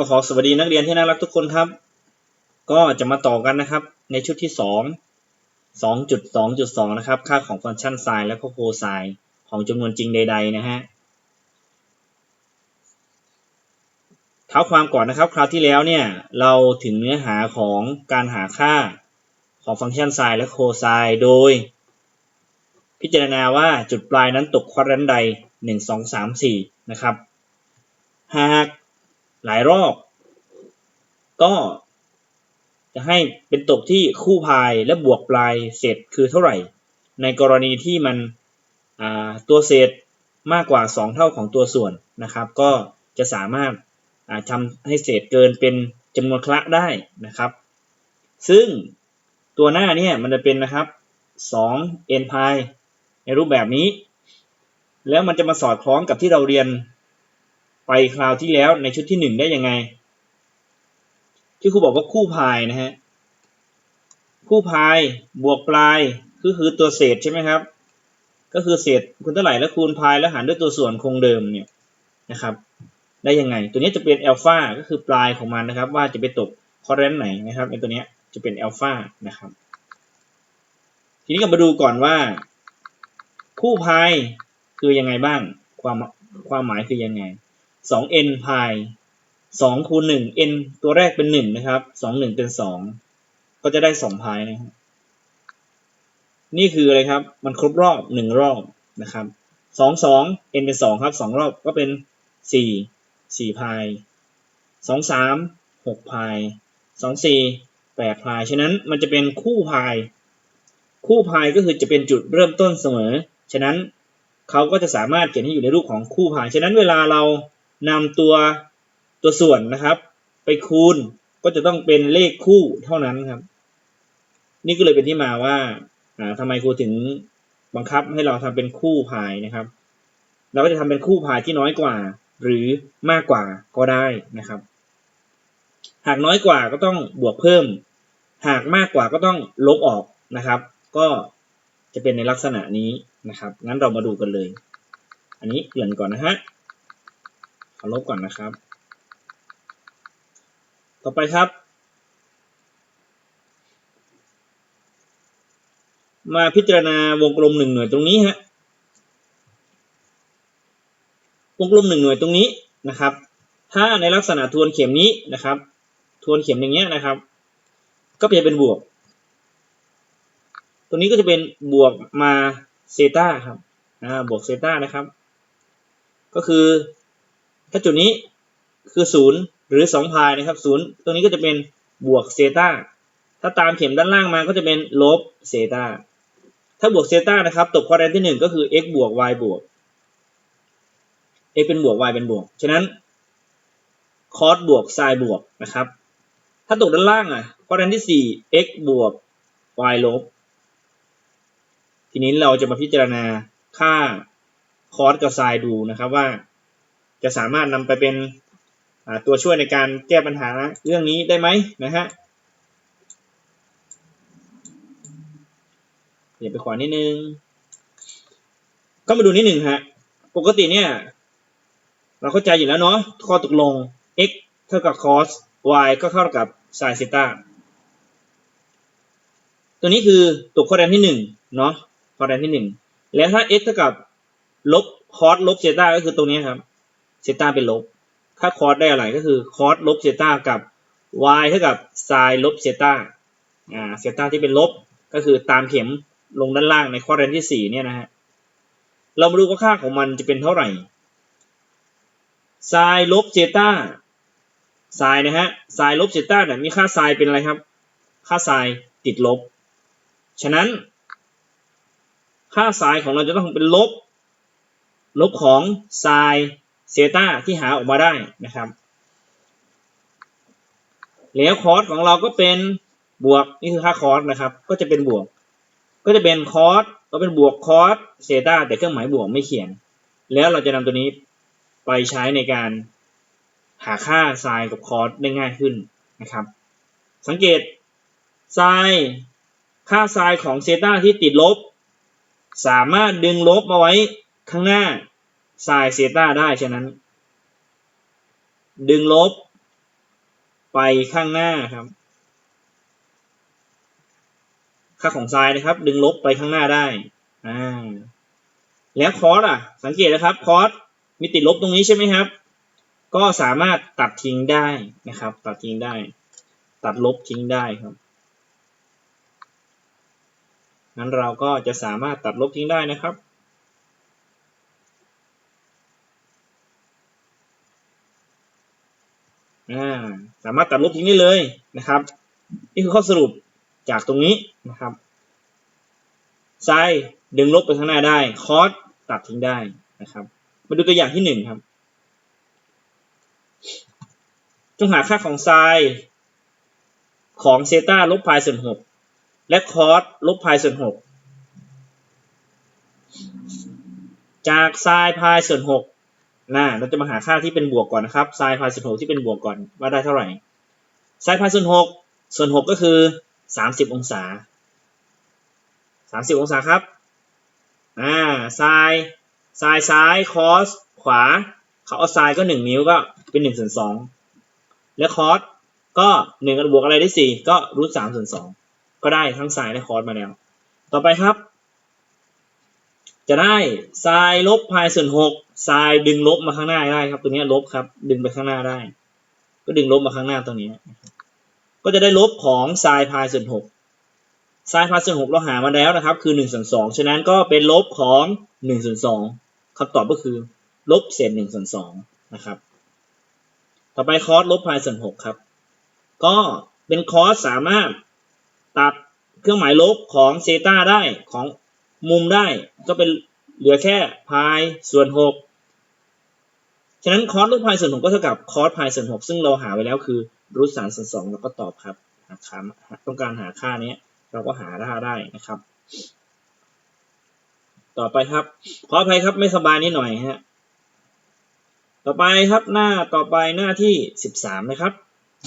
ก็ขอสวัสดีนักเรียนที่น่ารักทุกคนครับ ก็จะมาต่อกันนะครับ ในชุดที่สองสองจุดสองจุดสองนะครับ ค่าของฟังก์ชันไซน์และก็โคไซน์ของจำนวนจริงใด ๆ นะฮะเท้าความก่อนนะครับ คราวที่แล้วเนี่ย เราถึงเนื้อหาของการหาค่าของฟังก์ชันไซน์และโคไซน์โดย พิจารณาว่าจุดปลายนั้นตกควอดแรนต์ใดหนึ่งสองสามสี่นะครับ หาก หลายรอบ ก็จะให้เป็นตกที่คู่พายและบวกปลายเศษคือเท่าไหร่ ในกรณีที่มันตัวเศษมากกว่า 2 เท่าของตัวส่วนนะครับ ก็จะสามารถทำให้เศษเกินเป็นจำนวนคละได้นะครับ ซึ่งตัวหน้าเนี่ยมันจะเป็นนะครับ2 n พายในรูปแบบนี้ แล้วมันจะมาสอดคล้องกับที่เราเรียน ไปคราวที่แล้วในชุดที่หนึ่งได้ยังไง ที่ครูบอกว่าคู่พายนะฮะคู่พายบวกปลายคือคือตัวเศษใช่ไหมครับ ก็คือเศษคูณเท่าไหร่แล้วคูณพายแล้วหารด้วยตัวส่วนคงเดิมเนี่ยนะครับ ได้ยังไง ตัวนี้จะเป็นอัลฟาก็คือปลายของมันนะครับ ว่าจะไปตกคอร์เรนต์ไหนนะครับในตัวนี้จะเป็นอัลฟานะครับ ทีนี้ก็มาดูก่อนว่า คู่พายคือยังไงบ้าง ความความหมายคือยังไง สอง n พายสองคูณหนึ่ง n ตัวแรกเป็นหนึ่งนะครับสองหนึ่งเป็นสองก็จะได้สองพายนะครับนี่คืออะไรครับ มันครบรอบหนึ่งรอบนะครับสองสอง n เป็นสองครับสองรอบก็เป็นสี่สี่พายสองสามหกพายสองสี่แปดพายฉะนั้นมันจะเป็นคู่พาย คู่พายก็คือจะเป็นจุดเริ่มต้นเสมอ ฉะนั้นเขาก็จะสามารถเขียนให้อยู่ในรูปของคู่พาย ฉะนั้นเวลาเรา นำตัวตัวส่วนนะครับ ไปคูณก็จะต้องเป็นเลขคู่เท่านั้นครับ นี่ก็เลยเป็นที่มาว่าทำไมครูถึงบังคับให้เราทำเป็นคู่พายนะครับ เราก็จะทำเป็นคู่พายที่น้อยกว่า หรือมากกว่าก็ได้นะครับ หากน้อยกว่าก็ต้องบวกเพิ่ม หากมากกว่าก็ต้องลบออกนะครับ ก็จะเป็นในลักษณะนี้นะครับ งั้นเรามาดูกันเลย อันนี้เปลี่ยนก่อนนะฮะ ลบก่อนนะครับ ต่อไปครับ มาพิจารณาวงกลมหนึ่งหน่วยตรงนี้ฮะวงกลมหนึ่งหน่วยตรงนี้นะครับ ถ้าในลักษณะทวนเข็มนี้นะครับ ทวนเข็มอย่างเงี้ยนะครับ ก็จะเป็นบวก ตรงนี้ก็จะเป็นบวกมาเซต้าครับ อ่า บวกเซต้านะครับ ก็คือ ถ้าจุดนี้คือศูนย์หรือสองพายนะครับศูนย์ตรงนี้ก็จะเป็นบวกเซตาถ้าตามเข็มด้านล่างมาก็จะเป็นลบเซตาถ้าบวกเซตานะครับตกควอแรนที่หนึ่งก็คือ x บวก y บวก x เป็นบวก y เป็นบวก ฉะนั้นคอสบวกไซน์บวกนะครับ ถ้าตกด้านล่างอะควอแรนที่สี่ x บวก y ลบ ทีนี้เราจะมาพิจารณาค่าคอสกับไซน์ดูนะครับว่า จะสามารถนำไปเป็นตัวช่วยในการแก้ปัญหาเรื่องนี้ได้ไหมนะฮะเดี๋ยวไปขวานิดนึง ก็มาดูนิดหนึ่งฮะ ปกติเนี่ย เราเข้าใจอยู่แล้วเนาะ ข้อตกลง x เท่ากับ cos y ก็เท่ากับ sin เซตาตัวนี้คือตกข้อแดนที่หนึ่งเนาะข้อแดนที่หนึ่งแล้วถ้า x เท่ากับลบ cos ลบเซตาก็คือตรงนี้ครับ เซต้าเป็นลบถ้าคอสได้อะไรก็คือคอสลบเซต้ากับ y เท่ากับไซน์ลบเซต้าอ่าเซต้าที่เป็นลบก็คือตามเข็มลงด้านล่างในข้อเรียนที่สี่เนี่ยนะฮะเรามาดูว่าค่าของมันจะเป็นเท่าไหร่ไซน์ลบเซต้าไซน์นะฮะไซน์ลบเซต้าเนี่ยมีค่าไซน์เป็นอะไรครับ ค่าไซน์ติดลบ ฉะนั้น ค่าไซน์ของเราจะต้องเป็นลบ ลบของไซน์ เซตาที่หาออกมาได้นะครับ แล้วคอสของเราก็เป็นบวกนี่คือค่าคอสนะครับ ก็จะเป็นบวก ก็จะเป็นคอสก็เป็นบวกคอสเซตาแต่เครื่องหมายบวกไม่เขียน แล้วเราจะนำตัวนี้ไปใช้ในการหาค่าไซน์กับคอสได้ง่ายขึ้นนะครับ สังเกตไซน์ค่าไซน์ของเซตาที่ติดลบ สามารถดึงลบมาไว้ข้างหน้า ไซน์เซต้าได้ฉะนั้น ดึงลบ ไปข้างหน้าครับ ค่าของไซน์นะครับ ดึงลบไปข้างหน้าได้อ่าแล้วคอสอะ สังเกตนะครับคอสมีติดลบตรงนี้ใช่ไหมครับ ก็สามารถตัดทิ้งได้นะครับ ตัดทิ้งได้ ตัดลบทิ้งได้ครับงั้นเราก็จะสามารถตัดลบทิ้งได้นะครับ อ่า สามารถตัดลบทิ้งได้เลยนะครับ นี่คือข้อสรุปจากตรงนี้นะครับไซดึงลบไปข้างหน้าได้คอสตัดทิ้งได้นะครับ มาดูตัวอย่างที่หนึ่งครับจงหาค่าของไซน์ของเซต้าลบพายส่วนหกและคอสลบพายส่วนหกจากไซน์พายส่วนหก นะเราจะมาหาค่าที่เป็นบวกก่อนนะครับไซน์พายส่วนหกที่เป็นบวกก่อนว่าได้เท่าไหร่ไซน์พายส่วนหกส่วนหกก็คือสามสิบองศาสามสิบองศาครับอ่าไซน์ไซน์ซ้ายคอสขวาเขาเอาไซน์ก็หนึ่งนิ้วก็เป็นหนึ่งส่วนสองและคอสก็หนึ่งกับบวกอะไรได้สี่ก็รูทสามส่วนสองก็ได้ทั้งไซน์และคอสมาแล้ว ต่อไปครับ จะได้ไซน์ลบพายส่วนหกไซน์ดึงลบมาข้างหน้าได้ครับ ตัวนี้ลบครับ ดึงไปข้างหน้าได้ ก็ดึงลบมาข้างหน้าตรงนี้ ก็จะได้ลบของไซน์พายส่วนหกไซน์พายส่วนหกเราหามาแล้วนะครับ คือหนึ่งส่วนสองฉะนั้นก็เป็นลบของหนึ่งส่วนสองคำตอบก็คือ ลบเศษหนึ่งส่วนสองนะครับ ต่อไปคอสลบพายส่วนหกครับ ก็เป็นคอสสามารถตัดเครื่องหมายลบของเซต้าได้ของ มุมได้ก็เป็นเหลือแค่พายส่วนหกฉะนั้นคอสลบพายส่วนหกก็เท่ากับคอสพายส่วนหกซึ่งเราหาไว้แล้วคือรูทสามส่วนสองเราก็ตอบครับหาค่าต้องการหาค่านี้เราก็หาค่าได้นะครับ ต่อไปครับ ขออภัยครับไม่สบายนิดหน่อยฮะต่อไปครับหน้าต่อไปหน้าที่สิบสามนะครับ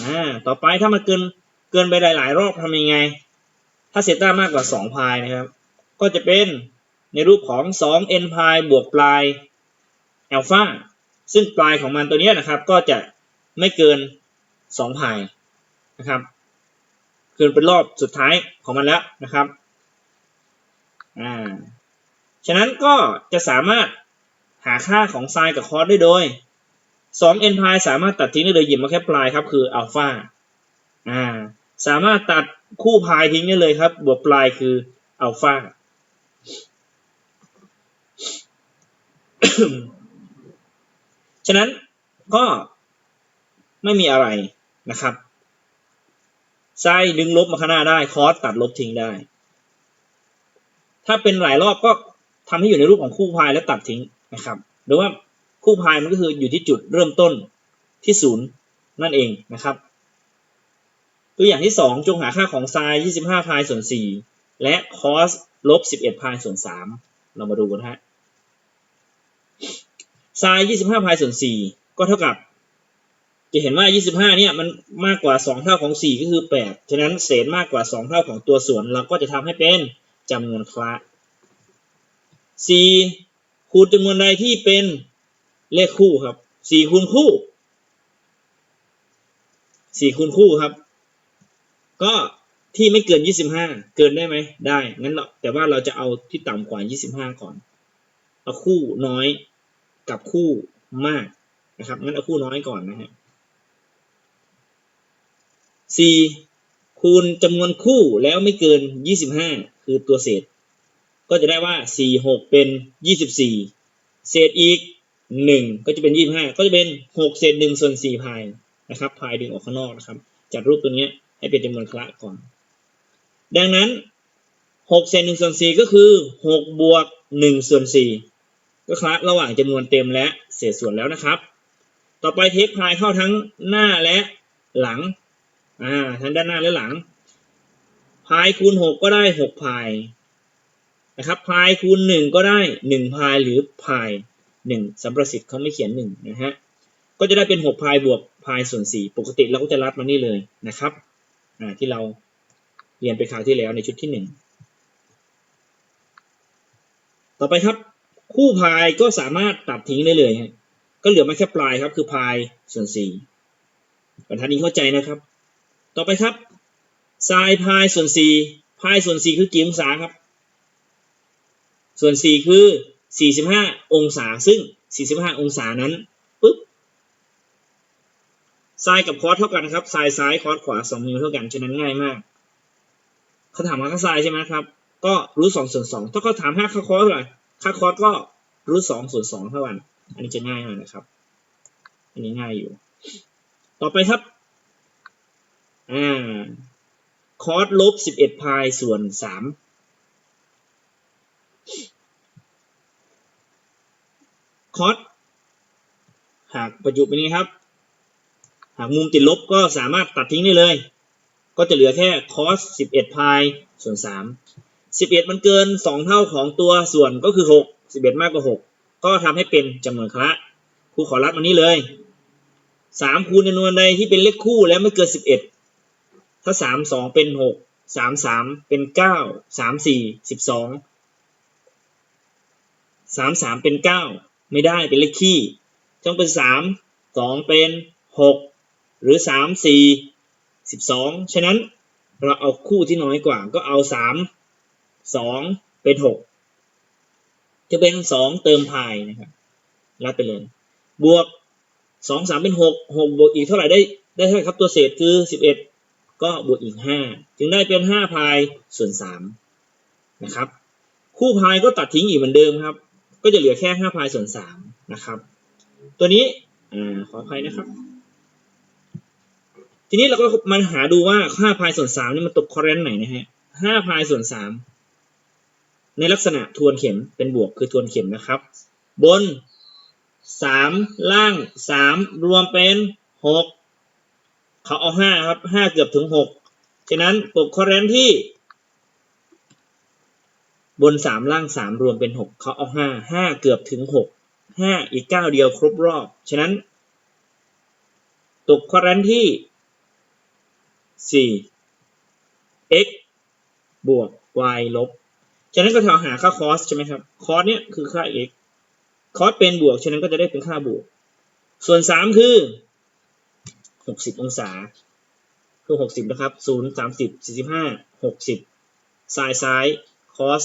อ่าต่อไปถ้ามันเกินเกินไปหลาย ๆ รอบทำยังไง ถ้าเซต้ามากกว่าสองพายนะครับ ก็จะเป็นในรูปของสองเอ็นพายบวกปลายอัลฟาซึ่งปลายของมันตัวนี้นะครับ ก็จะไม่เกินสองพายนะครับเกินเป็นรอบสุดท้ายของมันแล้วนะครับอ่าฉะนั้นก็จะสามารถหาค่าของไซน์กับคอสได้โดย 2 n พายสามารถตัดทิ้งได้เลยหยิบมาแค่ปลายครับ คืออัลฟาอ่าสามารถตัดคู่พายทิ้งได้เลยครับ บวกปลายคืออัลฟา ฉะนั้นก็ไม่มีอะไรนะครับไซน์ดึงลบมาข้างหน้าได้ คอสตัดลบทิ้งได้ ถ้าเป็นหลายรอบก็ทำให้อยู่ในรูปของคู่พายและตัดทิ้งนะครับ หรือว่าคู่พายมันก็คืออยู่ที่จุดเริ่มต้นที่ศูนย์นั่นเองนะครับ ตัวอย่างที่สองจงหาค่าของไซน์25พายส่วน4 และคอสลบ 11พายส่วน 3 เรามาดูกันฮะไซน์25พายส่วน 4 ก็เท่ากับ จะเห็นว่า 25 เนี่ย มันมากกว่า 2 เท่าของ 4 ก็คือ 8 ฉะนั้นเศษมากกว่า 2 เท่าของตัวส่วน เราก็จะทำให้เป็นจำนวนคละ 4 คูณจำนวนใดที่เป็นเลขคู่ครับสี่คูณคู่สี่คูณคู่ครับ ก็ ที่ไม่เกินยี่สิบห้าเกินได้ไหมได้ งั้นเราแต่ว่าเราจะเอาที่ต่ำกว่ายี่สิบห้าก่อน เอาคู่น้อยกับคู่มากนะครับ งั้นเอาคู่น้อยก่อนนะฮะสี่คูณจำนวนคู่แล้วไม่เกินยี่สิบห้าคือตัวเศษ ก็จะได้ว่าสี่หกเป็นยี่สิบสี่เศษอีกหนึ่งก็จะเป็นยี่ห้าก็จะเป็นหกเศษหนึ่งส่วนสี่พายนะครับ พายดึงออกข้างนอกนะครับ จัดรูปตัวนี้ให้เป็นจำนวนคละก่อน ดังนั้นหกเศษหนึ่งส่วนสี่ก็คือหกบวกหนึ่งส่วนสี่ก็คละระหว่างจำนวนเต็มและเศษส่วนแล้วนะครับ ต่อไปเทคพายเข้าทั้งหน้าและหลังอ่าทั้งด้านหน้าและหลังพายคูณหกก็ได้หกพายนะครับพายคูณหนึ่งก็ได้หนึ่งพายหรือพายหนึ่งสัมประสิทธิ์เขาไม่เขียนหนึ่งนะฮะก็จะได้เป็นหกพายบวกพายส่วนสี่ปกติเราก็จะรัดมานี่เลยนะครับอ่าที่เรา เรียนไปคราวที่แล้วในชุดที่หนึ่งต่อไปครับ คู่พายก็สามารถตัดทิ้งได้เลยฮะก็เหลือมาแค่ปลายครับคือพายส่วนสี่บรรทัดนี้เข้าใจนะครับ ต่อไปครับไซน์พายส่วนสี่พายส่วนสี่คือกี่องศาครับ ส่วนสี่คือสี่สิบห้าองศา ซึ่งสี่สิบห้าองศานั้นปุ๊บไซน์กับคอสเท่ากันครับไซน์ซ้ายคอสขวาสองนิ้วเท่ากันฉะนั้นง่ายมาก เขาถามหาค่าไซน์ใช่ไหมครับ ก็รูทสองส่วนสองถ้าเขาถามหาค่าคอสเท่าไหร่ค่าคอสก็รูทสองส่วนสองเท่ากัน อันนี้จะง่ายหน่อยนะครับ อันนี้ง่ายอยู่ ต่อไปครับ อ่า คอสลบสิบเอ็ดพายส่วนสามคอสหากประจุเป็นนี้ครับ หากมุมติดลบก็สามารถตัดทิ้งได้เลย ก็จะเหลือแค่คอสสิบเอ็ดพายส่วนสามสิบเอ็ดมันเกินสองเท่าของตัวส่วนก็คือหกสิบเอ็ดมากกว่าหกก็ทำให้เป็นจำนวนคละครูขอรัดมานี้เลยสามคูณจำนวนใดที่เป็นเลขคู่แล้วไม่เกินสิบเอ็ดถ้าสามสองเป็นหกสามสามเป็นเก้าสามสี่สิบสองสามสามเป็นเก้าไม่ได้เป็นเลขคี่ต้องเป็นสามสองเป็นหกหรือสา มสี่สิบสองฉะนั้นเราเอาคู่ที่น้อยกว่าก็เอาสามสองเป็นหกจะเป็นสองเติมพายนะครับรับไปเลย บวกสองสามเป็นหกหกบวกอีกเท่าไหร่ได้ได้เท่าไหร่ครับตัวเศษคือสิบเอ็ดก็บวกอีกห้าจึงได้เป็นห้าพายส่วนสามนะครับ คู่พายก็ตัดทิ้งอีกเหมือนเดิมครับ ก็จะเหลือแค่ห้าพายส่วนสามนะครับ ตัวนี้อ่าขออภัยนะครับ ทีนี้เราก็มาหาดูว่าห้าพายส่วนสามนี่มันตกคอร์เรนต์ไหนนะฮะห้าพายส่วนสามในลักษณะทวนเข็มเป็นบวกคือทวนเข็มนะครับ บนสามล่างสามรวมเป็นหกเขาเอาห้าครับห้าเกือบถึงหกฉะนั้นตกคอร์เรนต์ที่ บนสามล่างสามรวมเป็นหกเขาเอาห้าห้าเกือบถึงหกห้าอีกเก้าเดียวครบรอบ ฉะนั้นตกคอร์เรนต์ที่ สี่ x บวก y ลบฉะนั้นก็แถวหาค่าคอสใช่ไหมครับคอสเนี่ยคือค่า x คอสเป็นบวก ฉะนั้นก็จะได้เป็นค่าบวก ส่วนสามคือหกสิบองศา คือหกสิบนะครับศูนย์สามสิบสี่สิบห้าหกสิบสายซ้ายคอส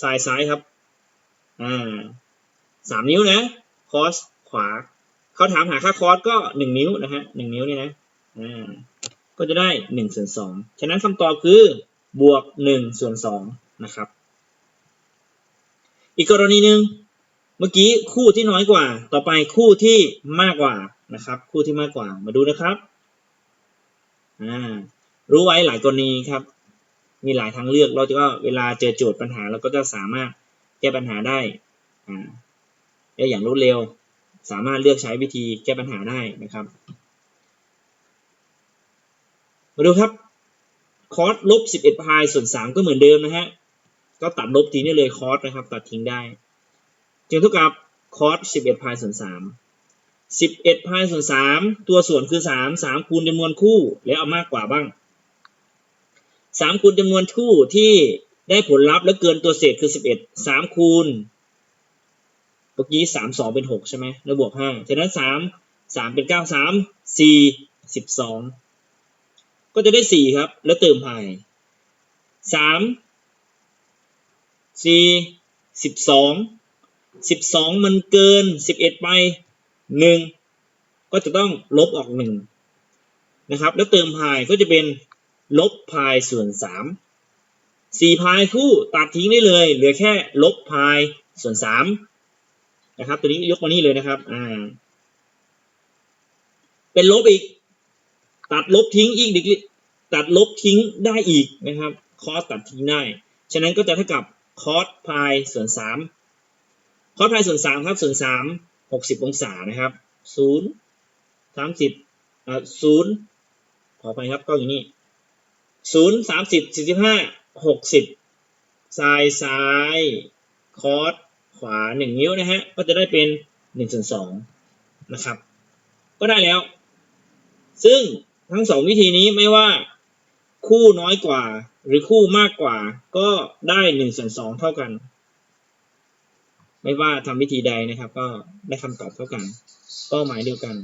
สายซ้ายครับ อ่าสามนิ้วนะคอสขวา เขาถามหาค่าคอสก็หนึ่งนิ้วนะฮะหนึ่งนิ้วนี่นะ อ่า ก็จะได้หนึ่งส่วนสองฉะนั้นคำตอบคือบวกหนึ่งส่วนสองนะครับ อีกกรณีหนึ่งเมื่อกี้คู่ที่น้อยกว่า ต่อไปคู่ที่มากกว่านะครับ คู่ที่มากกว่ามาดูนะครับอ่ารู้ไว้หลายกรณีครับ มีหลายทางเลือกเราจะก็เวลาเจอโจทย์ปัญหาเราก็จะสามารถแก้ปัญหาได้อ่าได้อย่างรวดเร็ว สามารถเลือกใช้วิธีแก้ปัญหาได้นะครับ มาดูครับคอสลบ11พายส่วน3ก็เหมือนเดิมนะฮะ ก็ตัดลบทิ้งได้เลยคอสนะครับ ตัดทิ้งได้ จึงเท่ากับคอส11พายส่วน3 11พายส่วน3ตัวส่วนคือ3 3คูณจำนวนคู่แล้วเอามากกว่าบ้าง3คูณจำนวนคู่ที่ได้ผลลัพธ์แล้วเกินตัวเศษคือ11 3คูณเมื่อกี้3 2เป็น6ใช่ไหมแล้วบวก5ฉะนั้น3 3เป็น9 3 4 12 ก็จะได้สี่ครับ แล้วเติมพายสามสี่สิบสองสิบสองมันเกินสิบเอ็ดไปหนึ่งก็จะต้องลบออกหนึ่งนะครับ แล้วเติมพายก็จะเป็นลบพายส่วนสามสี่พายคู่ตัดทิ้งได้เลย เหลือแค่ลบพายส่วนสามนะครับ ตัวนี้ยกมานี่เลยนะครับ อ่า เป็นลบอีก ตัดลบทิ้งอีกดิตัดลบทิ้งได้อีกนะครับคอสตัดทิ้งได้ ฉะนั้นก็จะเท่ากับคอสพายส่วนสามคอสพายส่วนสามครับส่วนสามหกสิบองศานะครับศูนย์สามสิบอ่าศูนย์ขอไปครับก็อย่างนี้ศูนย์สามสิบสี่สิบห้าหกสิบซายซ้ายคอสขวาหนึ่งนิ้วนะฮะก็จะได้เป็นหนึ่งส่วนสองนะครับ ก็ได้แล้ว ซึ่ง ทั้งสองวิธีนี้ไม่ว่าคู่น้อยกว่า หรือคู่มากกว่า ก็ได้หนึ่งส่วนสองเท่ากัน ไม่ว่าทำวิธีใดนะครับ ก็ได้คำตอบเท่ากันก็หมายเดียวกัน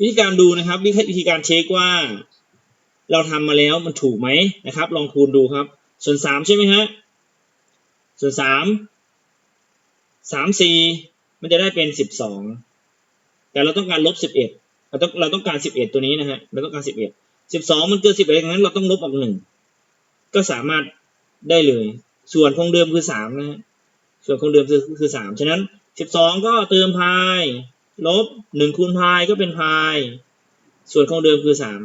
วิธีการดูนะครับ วิธีการเช็คว่า เราทำมาแล้วมันถูกไหมนะครับ ลองคูณดูครับ ส่วนสามใช่ไหมฮะส่วนสามสามสี่ มันจะได้เป็นสิบสองแต่เราต้องการลบสิบเอ็ดเราต้องเราต้องการสิบเอ็ดตัวนี้นะฮะเราต้องการสิบเอ็ดสิบสองมันเกินสิบเอ็ดงั้นเราต้องลบออกหนึ่งก็สามารถได้เลย ส่วนคงเดิมคือสามนะฮะส่วนคงเดิมคือคือสามฉะนั้นสิบสองก็เติมพายลบหนึ่งคูณพายก็เป็นพายส่วนคงเดิมคือสาม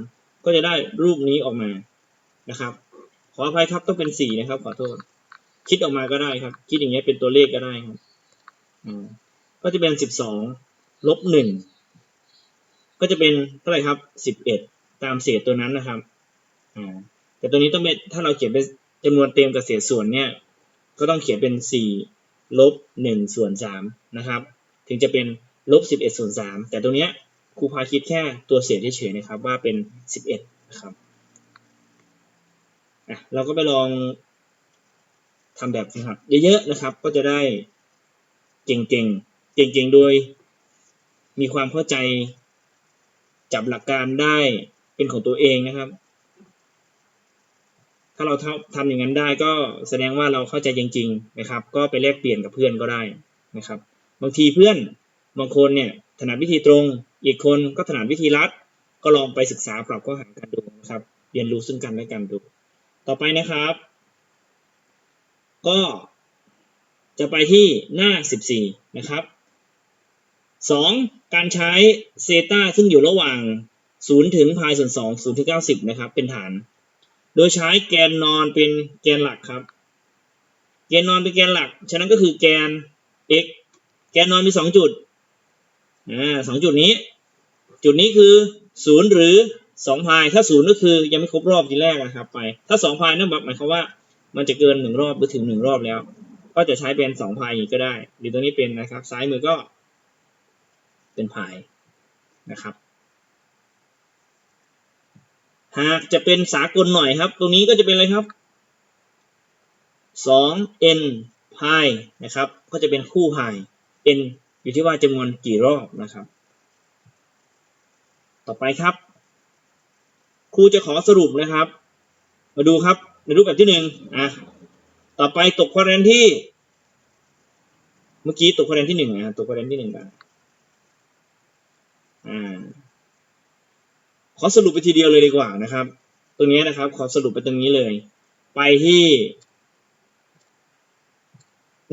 ก็จะได้รูปนี้ออกมานะครับ ขออภัยครับต้องเป็นสี่นะครับขอโทษคิดออกมาก็ได้ครับ คิดอย่างเงี้ยเป็นตัวเลขก็ได้ครับอ่า ก็จะเป็นสิบสองลบหนึ่งก็จะเป็นเท่าไหร่ครับสิบเอ็ดตามเศษตัวนั้นนะครับอ่าแต่ตัวนี้ต้องเป็นถ้าเราเขียนเป็นจำนวนเต็มกับเศษส่วนเนี่ยก็ต้องเขียนเป็นสี่ลบหนึ่งส่วนสามนะครับถึงจะเป็นลบสิบเอ็ดส่วนสามแต่ตรงเนี้ยครูพาคิดแค่ตัวเศษเฉยๆนะครับว่าเป็นสิบเอ็ดนะครับอะเราก็ไปลองทำแบบฝึกหัดเยอะๆนะครับ ก็จะได้เก่งๆ เก่งๆ โดย มีความเข้าใจจับหลักการได้เป็นของตัวเองนะครับ ถ้าเราทำอย่างนั้นได้ก็แสดงว่าเราเข้าใจจริง ๆ นะครับ ก็ไปแลกเปลี่ยนกับเพื่อนก็ได้นะครับ บางทีเพื่อนบางคนเนี่ยถนัดวิธีตรง อีกคนก็ถนัดวิธีลัด ก็ลองไปศึกษาปรับข้อหากันดูนะครับ เรียนรู้ซึ่งกันและกันดู ต่อไปนะครับ ก็จะไปที่หน้า 14 นะครับ 2. การใช้เซตาซึ่งอยู่ระหว่าง 0 ถึงพายส่วน2 0 ถึง 90 นะครับ เป็นฐาน โดยใช้แกนนอนเป็นแกนหลักครับ แกนนอนเป็นแกนหลัก ฉะนั้นก็คือแกน x แกนนอนมี 2 จุดอ่าสองจุดนี้ จุดนี้คือ 0 หรือ 2 พาย ถ้า 0 ก็คือยังไม่ครบรอบทีแรกนะครับไป ถ้า 2 พายนั่นหมายความว่ามันจะเกิน 1 รอบหรือถึง 1 รอบแล้ว ก็จะใช้เป็น 2 พายอย่างนี้ก็ได้ หรือตัวนี้เป็นนะครับ ซ้ายมือก็ เป็นพายนะครับ หากจะเป็นสากลหน่อยครับ ตรงนี้ก็จะเป็นอะไรครับ 2 n พายนะครับ ก็จะเป็นคู่พาย n อยู่ที่ว่าจำนวนกี่รอบนะครับ ต่อไปครับ ครูจะขอสรุปนะครับ มาดูครับในรูปแบบที่หนึ่งอะต่อไปตกคะแนนที่ เมื่อกี้ตกคะแนนที่หนึ่งอะตกคะแนนที่หนึ่งกัน ขอสรุปไปทีเดียวเลยดีกว่านะครับ ตรงนี้นะครับ ขอสรุปไปตรงนี้เลย ไปที่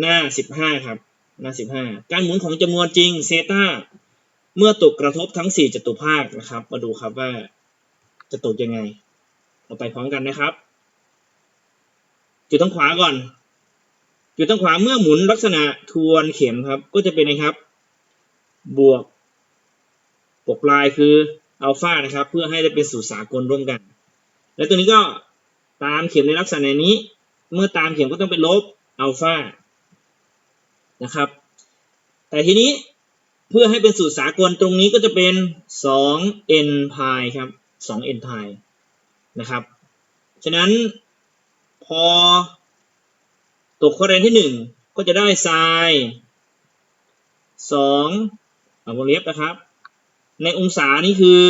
หน้าสิบห้าครับ หน้าสิบห้าการหมุนของจำนวนจริงเซตาเมื่อตกกระทบทั้งสี่จตุภาคนะครับ มาดูครับว่าจะตกยังไง เราไปพร้อมกันนะครับ จุดทางขวาก่อน จุดทางขวาเมื่อหมุนลักษณะทวนเข็มครับ ก็จะเป็นนะครับ บวก ปลายคืออัลฟานะครับ เพื่อให้ได้เป็นสูตรสากลร่วมกัน และตัวนี้ก็ตามเข็มในลักษณะนี้ เมื่อตามเข็มก็ต้องเป็นลบอัลฟานะครับ แต่ทีนี้เพื่อให้เป็นสูตรสากลตรงนี้ก็จะเป็น2 n พายครับ2 n พายนะครับ ฉะนั้นพอตกข้อแรกที่ 1 ก็จะได้ไซน์2เอาวงเล็บนะครับ ในองศานี่คือ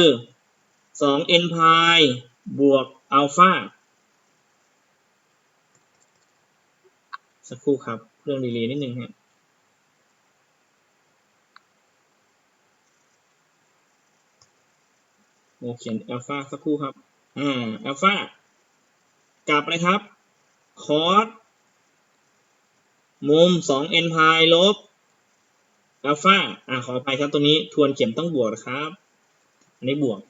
2 n พายบวกอัลฟาสักครู่ครับเครื่องดีเลย์นิดนึงฮะโอเขียนอัลฟาสักครู่ครับ อ่าอัลฟากลับเลยครับ คอสมุม 2n พายลบ อัลฟาอ่าขอไปครับตัวนี้ทวนเข็มต้องบวกนะครับ อันนี้บวก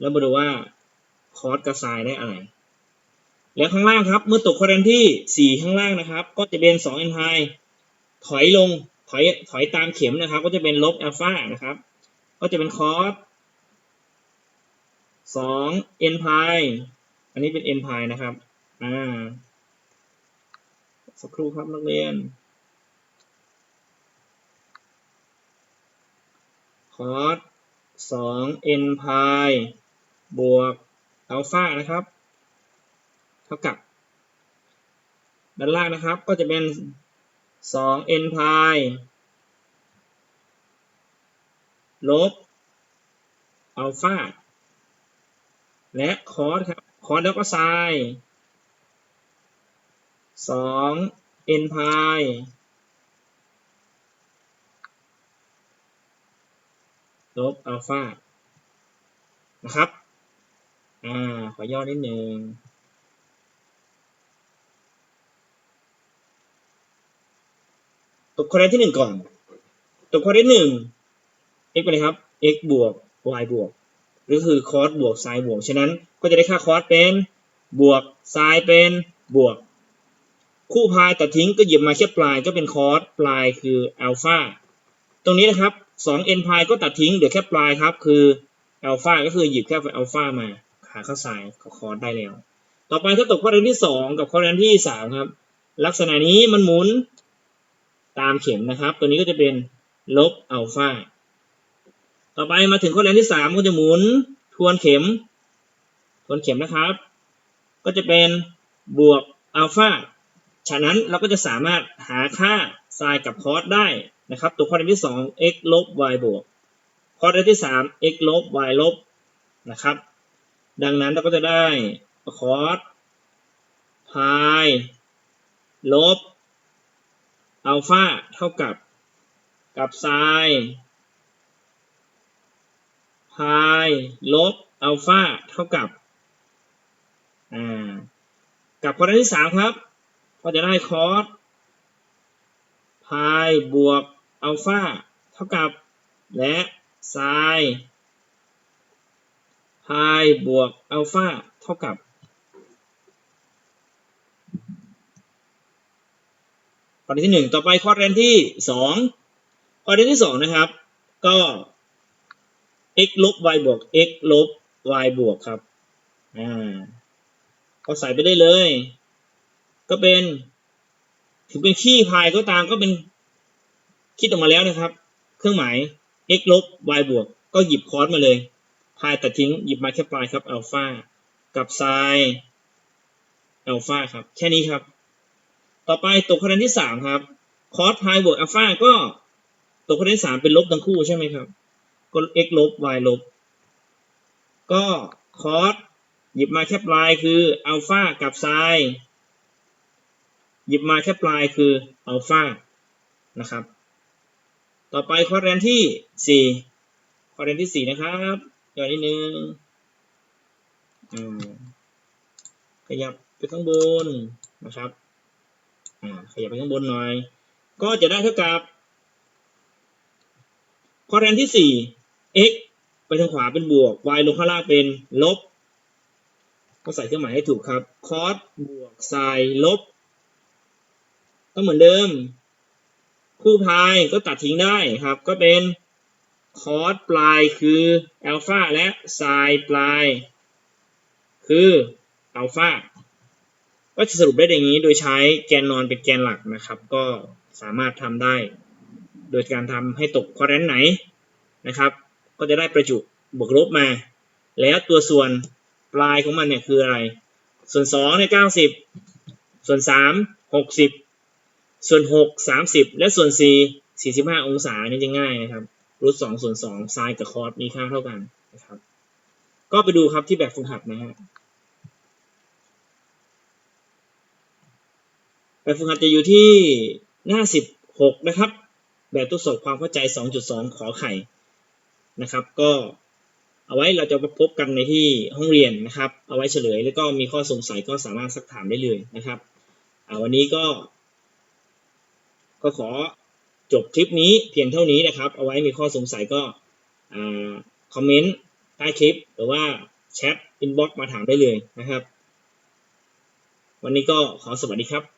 แล้วมาดูว่าคอสกับไซน์ได้อะไร แล้วข้างล่างครับ เมื่อตกคะแนนที่ 4 ข้างล่างนะครับ ก็จะเป็น 2n พายถอยลงถอยถอยตามเข็มนะครับ ก็จะเป็นลบอัลฟานะครับ ก็จะเป็นคอสสอง n พายอันนี้เป็น n พายนะครับ อ่า สักครู่ครับนักเรียน คอสสอง n พายบวกอัลฟานะครับ เท่ากับ ด้านล่างนะครับก็จะเป็นสอง n พายลบอัลฟาและคอสครับคอสแล้วก็ไซน์สองเอ็นพาย ลบอัลฟานะครับ อ่า ขอย่อนิดนึงตกข้อแรกที่หนึ่งก่อน ตกข้อที่หนึ่ง x ไปเลยครับ x บวก y บวก หรือคือ cos บวก sin บวก ฉะนั้นก็จะได้ค่า cos เป็นบวก sin เป็นบวก คู่พายตัดทิ้งก็หยิบมาแค่ปลายก็เป็น cos ปลายคืออัลฟา ตรงนี้นะครับ 2 n พายก็ตัดทิ้งเหลือแค่ปลายครับ คืออัลฟาก็คือหยิบแค่อัลฟามาหาค่า sin กับ cos ได้แล้ว ต่อไปถ้าตกข้อเรียนที่ 2 กับข้อเรียนที่ 3 ครับ ลักษณะนี้มันหมุนตามเข็มนะครับ ตัวนี้ก็จะเป็นลบอัลฟาต่อไปมาถึงข้อเรียนที่สามก็จะหมุนทวนเข็ม ทวนเข็มนะครับ ก็จะเป็นบวกอัลฟาฉะนั้นเราก็จะสามารถหาค่าไซน์กับคอสได้ นะครับ ตัวข้อเรียนที่สอง x ลบ y บวก ข้อเรียนที่สาม x ลบ y ลบนะครับ ดังนั้นเราก็จะได้คอสพายลบอัลฟาเท่ากับกับไซน์พายลบอัลฟาเท่ากับอ่ากับข้อที่สามครับ ก็จะได้คอสพายบวก อัลฟาเท่ากับ และไซน์พายบวกอัลฟาเท่ากับ ข้อที่หนึ่งต่อไปข้อเรียนที่สองข้อเรียนที่สองนะครับ ก็ x ลบ y บวก x ลบ y บวกครับ อ่า ก็ใส่ไปได้เลย ก็เป็น ถึงเป็นขี้พายก็ตามก็เป็น คิดออกมาแล้วนะครับ เครื่องหมาย x ลบ y บวก ก็หยิบคอสมาเลยพายตัดทิ้งหยิบมาแค่ปลายครับอัลฟากับไซน์อัลฟาครับ แค่นี้ครับ ต่อไปตกคะแนนที่สามครับคอสพายบวกอัลฟาก็ตกคะแนนที่สามเป็นลบทั้งคู่ใช่ไหมครับ ก็ x ลบ y ลบ ก็คอสหยิบมาแค่ปลายคืออัลฟากับไซน์หยิบมาแค่ปลายคืออัลฟานะครับ ต่อไปข้อเรียนที่สี่ข้อเรียนที่สี่นะครับย่อนิดนึงอ่าขยับไปข้างบนนะครับอ่าขยับไปข้างบนหน่อย ก็จะได้เท่ากับ ข้อแทนที่สี่ x ไปทางขวาเป็นบวก y ลงข้างล่างเป็นลบ ก็ใส่เครื่องหมายให้ถูกครับ cos บวก sin ลบ ก็เหมือนเดิม คู่พายก็ตัดทิ้งได้ครับ ก็เป็น cos ปลายคืออัลฟาและ sin ปลาย คืออัลฟาก็จะสรุปได้อย่างนี้โดยใช้แกนนอนเป็นแกนหลักนะครับ ก็สามารถทำได้ โดยการทำให้ตกคอร์เรนไหนนะครับ ก็จะได้ประจุบวกลบมา แล้วตัวส่วนปลายของมันเนี่ยคืออะไร ส่วน2เนี่ย90 ส่วน 3 60 ส่วน6 30และส่วน4 45องศานี่จะง่ายนะครับรูท2ส่วน2ไซน์กับคอสมีค่าเท่ากันนะครับ ก็ไปดูครับที่แบบฝึกหัดนะฮะแบบฝึกหัดจะอยู่ที่หน้า16นะครับ แบบทดสอบความเข้าใจ2.2ขอไข่นะครับ ก็เอาไว้เราจะมาพบกันในที่ห้องเรียนนะครับ เอาไว้เฉลยแล้วก็มีข้อสงสัยก็สามารถสักถามได้เลยนะครับวันนี้ก็ ก็ขอจบคลิปนี้เพียงเท่านี้นะครับ เอาไว้มีข้อสงสัยก็คอมเมนต์ใต้คลิป หรือว่าแชทอินบ็อกซ์มาถามได้เลยนะครับ วันนี้ก็ขอสวัสดีครับ